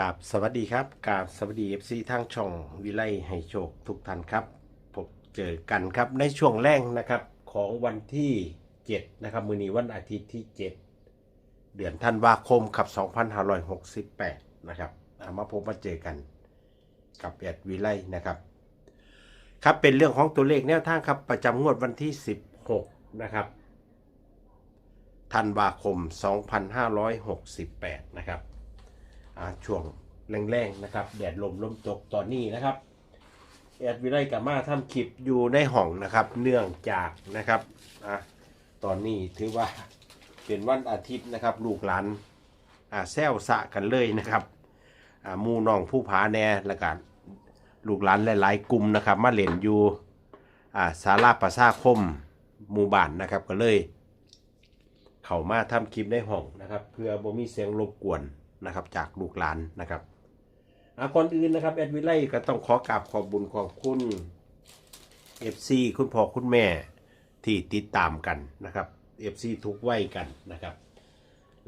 กราบสวัสดีครับกราบสวัสดีเอฟซีทางช่องวิไลให้โชคทุกท่านครับพบเจอกันครับในช่วงแรกนะครับของวันที่ 7 นะครับ มือนี้วันอาทิตย์ที่ 7 เดือนธันวาคมครับ2568 นะครับเอามาพบมาเจอกันกับแอดวิไลนะครับ ครับเป็นเรื่องของตัวเลขแนวทางครับ ประจำงวดวันที่ 16 นะครับธันวาคม 2568 นะครับ อ่าช่วงแรงๆนะครับแดดลมลมตกตอนนี้นะครับแอดวิไลกับมาทำคลิปอยู่ในห้องนะครับ เนื่องจากนะครับอ่าตอนนี้ถือว่าเป็นวันอาทิตย์นะครับ ลูกหลานอ่าแซวสะกันเลยนะครับอ่ามูน้องผู้ผาแน่และกันลูกหลานหลายๆกลุ่มนะครับ มาเล่นอยู่อ่าศาลาประชาคมหมู่บ้านนะครับก็เลย เข้ามาทำคลิปในห้องนะครับ เพื่อบ่มีเสียงรบกวน นะครับจากลูกหลานนะครับอาก่อนอื่นนะครับแอดวิไลก็ต้องขอกราบขอบบุญขอบคุณ FC คุณพ่อคุณแม่ที่ติดตามกันนะครับ FC ทุกวัยกันนะครับ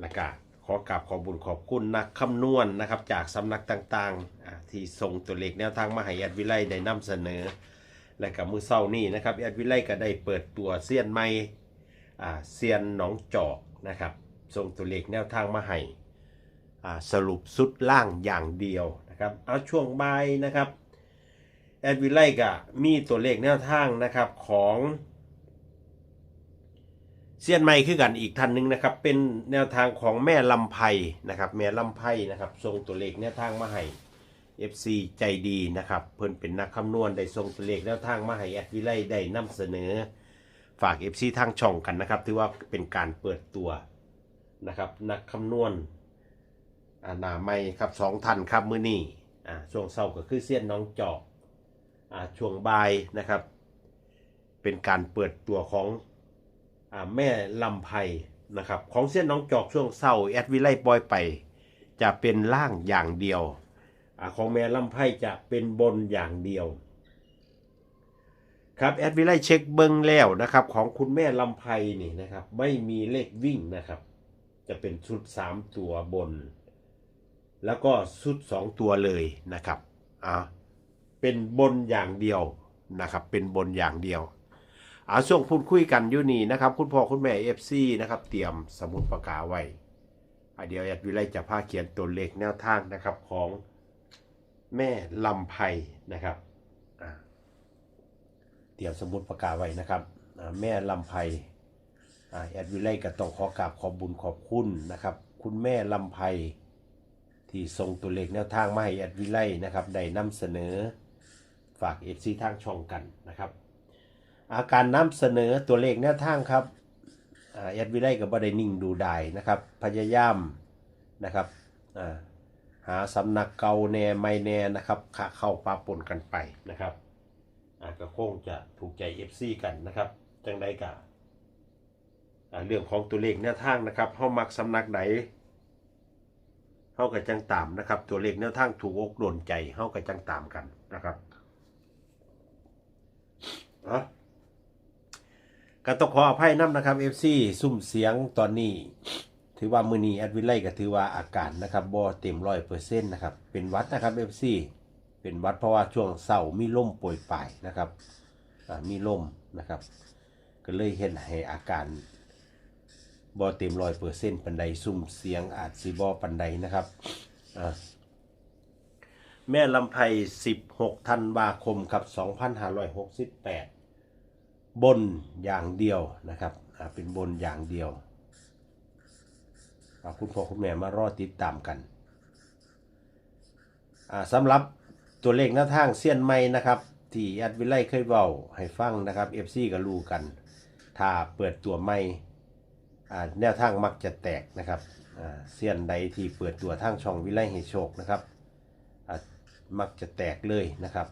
แล้วก็ขอกราบขอบบุญขอบคุณนักคำนวณนะครับจากสำนักต่างๆ ที่ส่งตัวเลขแนวทางมาให้แอดวิไลได้นำเสนอ และกับมือเศร้านี่นะครับแอดวิไลก็ได้เปิดตัวเซียนใหม่เซียนหนองจอกนะครับส่งตัวเลขแนวทางมาให้ สรุปสุดล่างอย่างเดียวนะครับเอาช่วงบ่ายนะครับแอดวิไลก็มีตัวเลขแนวทางนะครับของเซียนใหม่คือกันอีกท่านหนึ่งนะครับ เป็นแนวทางของแม่ลำไพนะครับ แม่ลำไพนะครับส่งตัวเลขแนวทางมาให้ FC ใจดีนะครับ เพิ่นเป็นนักคำนวณได้ส่งตัวเลขแนวทางมาให้แอดวิไลได้นำเสนอ ฝาก FC ทางช่องกันนะครับ ถือว่าเป็นการเปิดตัวนะครับ นักคำนวณ อ่าหนาไม่ครับสองท่านครับมื้อนี้อ่าช่วงเช้าก็คือเสี้ยนน้องจอกอ่าช่วงบ่ายนะครับ เป็นการเปิดตัวของอ่าแม่ลำไพนะครับของเส้นน้องจอกช่วงเศร้าแอดวิไลปล่อยไป จะเป็นล่างอย่างเดียวอาของแม่ลำไพจะเป็นบนอย่างเดียว ครับแอดวิไลเช็คเบิ้งแล้วนะครับ ของคุณแม่ลำไพนี่นะครับ ไม่มีเลขวิ่งนะครับ จะเป็นชุด 3 ตัวบน แล้วก็ชุด 2 ตัวเลยนะครับอ่าเป็นบนอย่างเดียวนะครับ เป็นบนอย่างเดียวอาช่วงพูดคุยกันอยู่นี่นะครับ คุณพ่อคุณแม่เอฟซีนะครับ เตรียมสมุดปากกาไว้อะเดี๋ยวแอดวิไลจะพาเขียนตัวเลขแนวทางนะครับของแม่ลำไพนะครับเตรียมสมุดประกาศไว้นะครับแม่ลำไพอ่แอดวิไลก็ต้องขอกราบขอบบุญขอบคุณนะครับ คุณแม่ลำไพ ที่ส่งตัวเลขแนวทางมาให้แอดวิไลนะครับได้นำเสนอฝากเอฟซีทางช่องกันนะครับ อาการนำเสนอตัวเลขแนวทางครับอ่าแอดวิไลก็บ่ได้นิ่งดูดายนะครับ พยายามนะครับหาสำนักเก่าแน่ไม่แน่นะครับขะเข้าปาปนกันไปนะครับอ่าก็คงจะถูกใจ FC กันนะครับจังใดกะเรื่องของตัวเลขแนวทางนะครับเฮามักสำนักไหน เฮาก็จังตามนะครับ ตัวเลขแนวทางถูกอกโดนใจเฮาก็จังตามกันนะครับอะก็ต้องขออภัยน้ำนะครับ FC ซุ่มเสียงตอนนี้ ถือว่ามือนีแอดวิไลก็ถือว่าอาการนะครับบ่เต็มร้อยเปอร์เซ็นต์นะครับ เป็นวัดนะครับ FC เป็นวัดเพราะว่าช่วงเสาร์มีลมป่วยปลายนะครับมีลมนะครับ ก็เลยเห็นให้อาการ บ่เต็มร้อยเปอร์เซ็นต์ปันใดซุ่มเสียงอาจสิบ่ปันใดนะครับอ่าแม่ลำไพ16ธันวาคมครับ2568 บนอย่างเดียวนะครับเป็นบนอย่างเดียวคุณพ่อคุณแม่มารอติดตามกันสำหรับตัวเลขหน้าทางเสี้ยนไม่นะครับ ที่แอดวิไลเคยเว้าให้ฟังนะครับ FC ก็รู้กัน ถ้าเปิดตัวไม่ อ่าแนวทางมักจะแตกนะครับอ่าเสี้ยนใดที่เปิดตัวทางช่องวิไลให้โชคนะครับอ่ามักจะแตกเลยนะครับ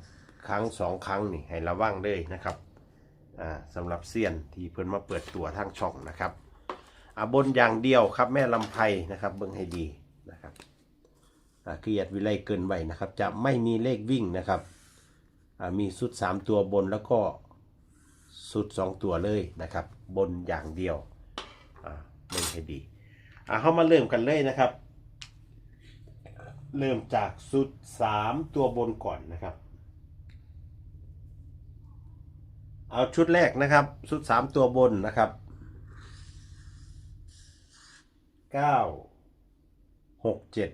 ครั้งสองครั้งนี่ให้ระวังเลยนะครับอ่าสำหรับเสี้ยนที่เพิ่นมาเปิดตัวทางช่องนะครับอ่าบนอย่างเดียวครับแม่ลำไพนะครับเบิ่งให้ดีนะครับอ่าเกียรติวิไลเกินไว้นะครับ จะไม่มีเลขวิ่งนะครับอ่ามีสุด 3 ตัวบนแล้วก็สุด 2 ตัวเลยนะครับ บนอย่างเดียว อ่าเบิ่ให้ดีอ่าเข้ามาเริ่มกันเลยนะครับ เริ่มจากสุดสามตัวบนก่อนนะครับ เอาชุดแรกนะครับชุดสามตัวบนนะครับเก้าหกเจ็ด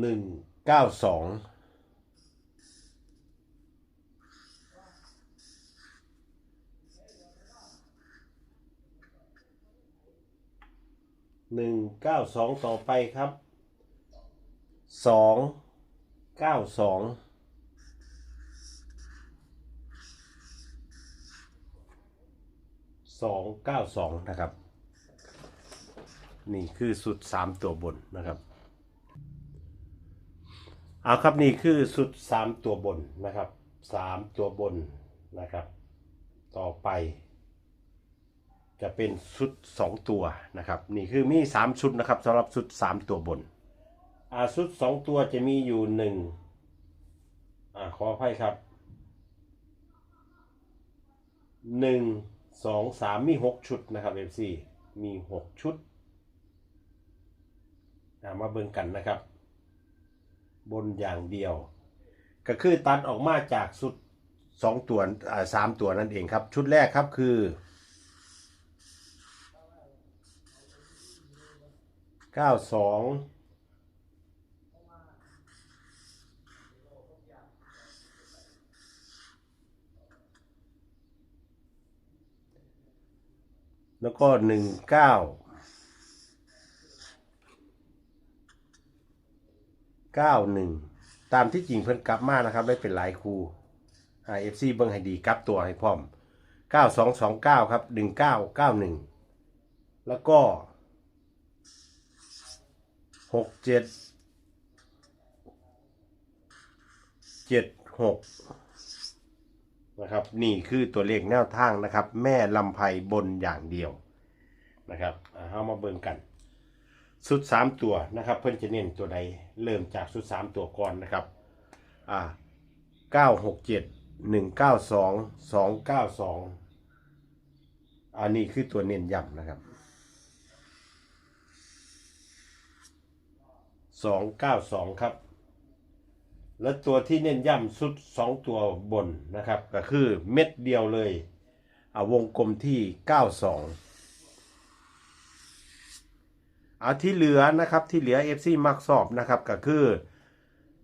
หนึ่งเก้าสอง หนึ่งเก้าสองต่อไปครับสองเก้าสองสองเก้าสองนะครับ นี่คือสุดสามตัวบนนะครับเอาครับนี่คือสุดสามตัวบนนะครับสามตัวบนนะครับ ต่อไป จะเป็นชุดสองตัวนะครับ นี่คือมีสามชุดนะครับสำหรับชุดสามตัวบน อ่าชุดสองตัวจะมีอยู่หนึ่งอ่าขออภัยครับหนึ่งสองสามมีหกชุดนะครับ FC มีหกชุดมาเบิ่งกันนะครับ บนอย่างเดียว ก็คือตัดออกมาจากชุดสองตัวสามตัวนั่นเองครับ ชุดแรกครับคือ เก้าสองแล้วก็หนึ่งเก้าเก้าหนึ่งตามที่จริงเพิ่นกลับมานะครับได้เป็นหลายคูเอฟซีเบิ้งให้ดีกลับตัวให้พร้อมเก้าสองสองเก้าครับหนึ่งเก้าเก้าหนึ่งแล้วก็ หกเจ็ดเจ็ดหกนะครับ นี่คือตัวเลขแนวทางนะครับ แม่ลำไพบนอย่างเดียวนะครับเอามาเบิ่งกัน สุดสามตัวนะครับ เพิ่นจะเน้นตัวใดเริ่มจากสุดสามตัวก่อนนะครับอ่าเก้าหกเจ็ดหนึ่งเก้าสองสองเก้าสองอันนี้คือตัวเน้นย้ำนะครับ สองเก้าสองครับ และตัวที่เน้นย้ำสุดสองตัวบนนะครับ ก็คือเม็ดเดียวเลยเอาวงกลมที่เก้าสองเอาที่เหลือนะครับที่เหลือ FC มักสอบนะครับก็คือ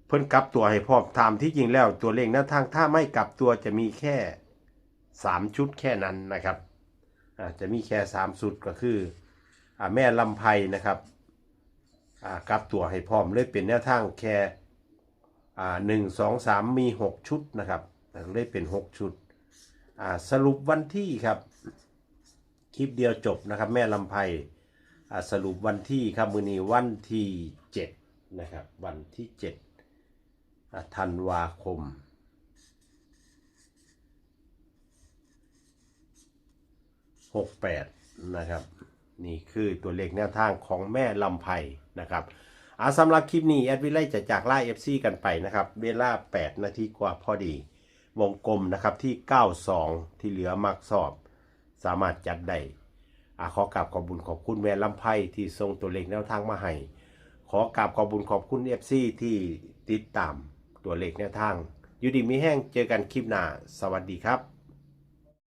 เพิ่นกลับตัวให้พร้อมตามที่จริงแล้วตัวเลขนวทางถ้าไม่กลับตัวจะมีแค่สามชุดแค่นั้นนะครับอาจะมีแค่สามชุดก็คืออแม่ลำไพนะครับ อ่ากลับตัวให้พร้อมเลยเป็นแนวทางแค่อ่าหนึ่งสองสามมีหกชุดนะครับเลยเป็นหกชุดอ่าสรุปวันที่ครับคลิปเดียวจบนะครับ แม่ลำไพอ่าสรุปวันที่ครับมือนี้วันที่เจ็ดนะครับวันที่เจ็ดธันวาคมหกแปดนะครับ นี่คือตัวเลขแนวทางของแม่ลำไพนะครับอาสำหรับคลิปนี้แอดวิไลจะจากล่า FC กันไปนะครับ เวลา 8 นาทีกว่าพอดี วงกลมนะครับที่ 92 ที่เหลือมักสอบ สามารถจัดได้อาขอกราบขอบบุญขอบคุณแม่ลำไพที่ส่งตัวเลขแนวทางมาให้ขอกราบขอบบุญขอบคุณ FC ที่ติดตามตัวเลขแนวทาง อยู่ดีมีแห้งเจอกันคลิปหน้า สวัสดีครับ